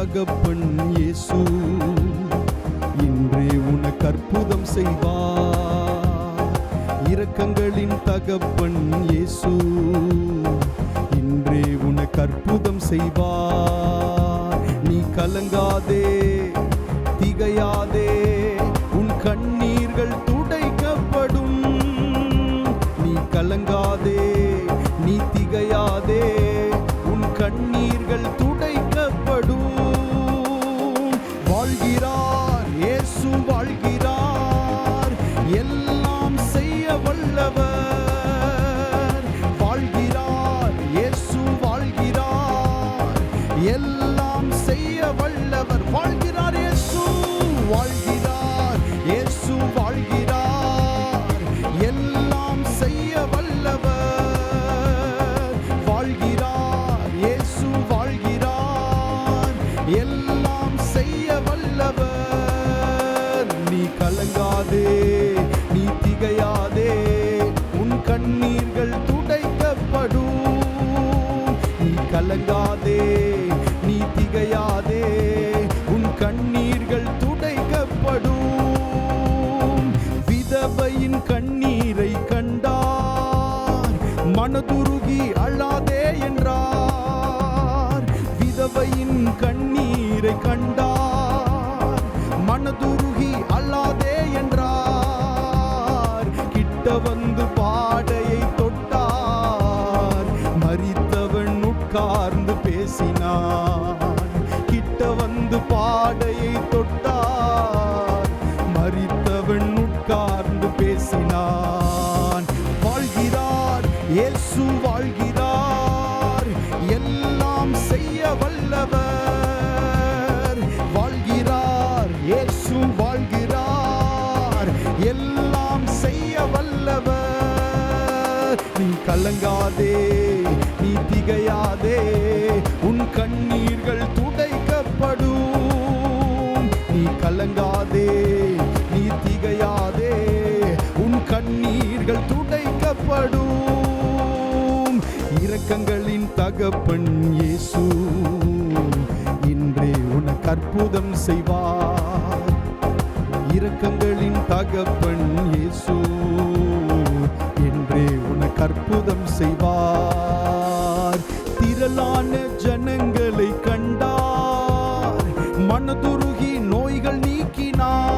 தகப்பன் இயேசு. இன்றே உனக்கு அற்புதம் செய்வார். இரக்கங்களின் தகப்பன் இயேசு. இன்றே உனக்கு அற்புதம் செய்வார். நீ கலங்காதே. கலங்காதே நீ திகையாதே உன் கண்ணீர்கள் துடைக்கப்படும். நீ கலங்காதே நீ திகையாதே உன் கண்ணீர்கள் துடைக்கப்படும். விதவையின் வந்து பாடையை தொட்டார். மறித்தவன் உட்கார்ந்து பேசினான் கிட்ட வந்து பாடையை தொட்டார். மறித்தவன் உட்கார்ந்து பேசினான். வாழ்கிறார் இயேசு வாழ்கிறார். எல்லாம் செய்ய வல்லவர். வாழ்கிறார் இயேசு கலங்காதே நீ திகையாதே உன் கண்ணீர்கள் துடைக்கப்படும். நீ கலங்காதே நீ திகையாதே உன் கண்ணீர்கள் துடைக்கப்படும். இரக்கங்களின் தகப்பன் இயேசு இன்றே உனக்கு அற்புதம் செய்வார். இரக்கங்களின் தகப்பன் இயேசு. அற்புதம் செய்வார். திரளான ஜனங்களை கண்டார். மனதுருகி நோய்கள் நீக்கினார்.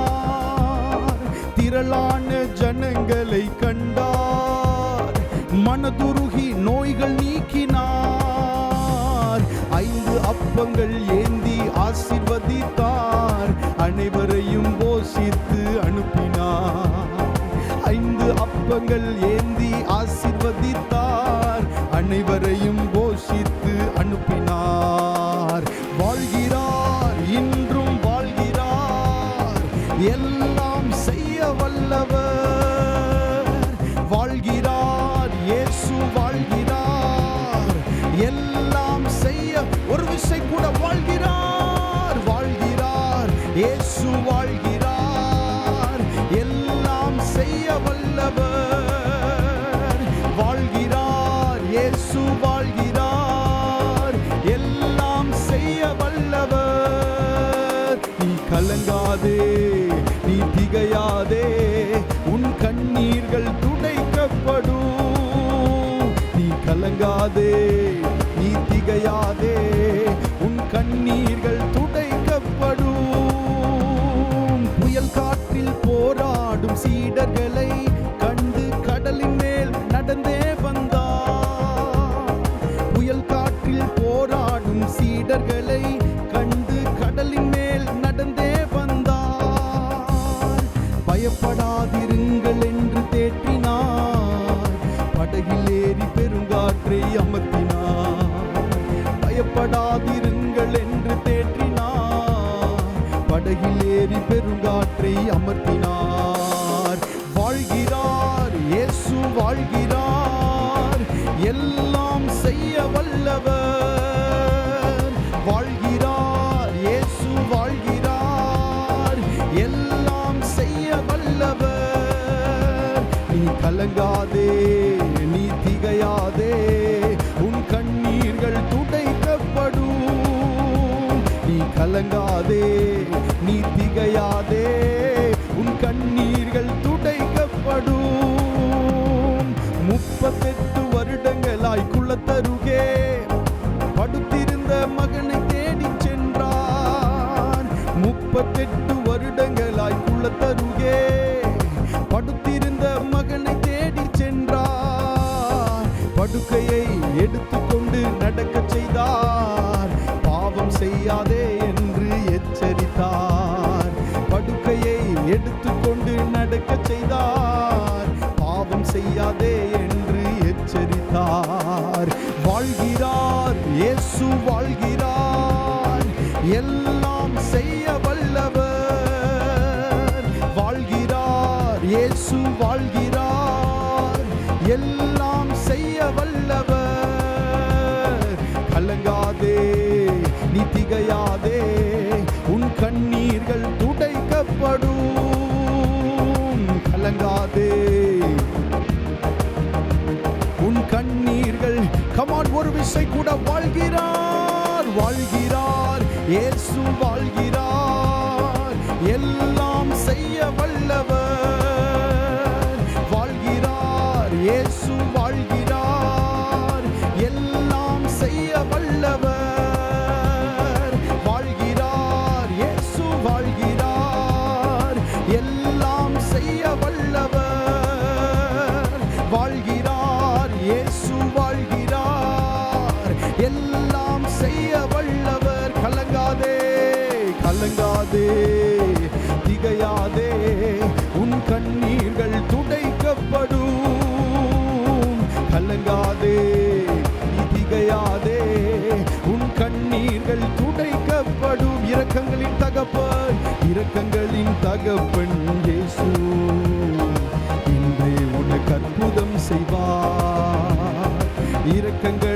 திரளான ஜனங்களை கண்டார். மனதுருகி நோய்கள் நீக்கினார். ஐந்து அப்பங்கள் ஏந்தி ஆசிர்வதித்தார். அனைவரும் செய்ய வல்லவர். நீ கலங்காதே நீ திகையாதே உன் கண்ணீர்கள் துடைக்கப்படும். நீ கலங்காதே இடர்களை கண்டு கடலின் மேல் நடந்தே வந்தார். பயப்படாதிருங்கள் என்று தேற்றினார். படகில் ஏறி பெருங்காற்றை அமர்த்தினார். பயப்படாதிருங்கள் என்று தேற்றினார். படகில் ஏறி பெருங்காற்றை அமர்த்தினார். கலங்காதே நீ திகையாதே உன் கண்ணீர்கள் துடைக்கப்படும். நீ கலங்காதே நீ திகையாதே உன் கண்ணீர்கள் துடைக்கப்படும். முப்பத்தெட்டு வருடங்களாய் குளத்தருகே படுக்கையை எடுத்துக்கொண்டு நடக்கச் செய்தார். பாவம் செய்யாதே என்று எச்சரித்தார். படுக்கையை எடுத்துக்கொண்டு நடக்கச் செய்தார். பாவம் செய்யாதே என்று எச்சரித்தார். வாழ்கிறார் இயேசு வாழ்கிறார். எல்லாம் செய்ய வல்லவர். கலங்காதே நீ திகையாதே உன் கண்ணீர்கள் துடைக்கப்படும். கலங்காதே. உன் கண்ணீர்கள் கமான் ஒரு விசை கூட வாழ்கிறார் வாழ்கிறார் இயேசு வாழ்கிறார். எல்லாம் இயேசு வாழ்கிறார். எல்லாம் செய்ய வல்லவர். வாழ்கிறார். இயேசு வாழ்கிறார். எல்லாம் செய்ய வல்லவர். வாழ்கிறார். இயேசு வாழ்கிறார். எல்லாம் செய்ய வல்லவர். கலங்காதே கலங்காதே. தகப்பன் இரக்கங்களின் தகப்பன் இயேசு. இன்றே உனக்கு அற்புதம் செய்வார். இரக்கங்கள்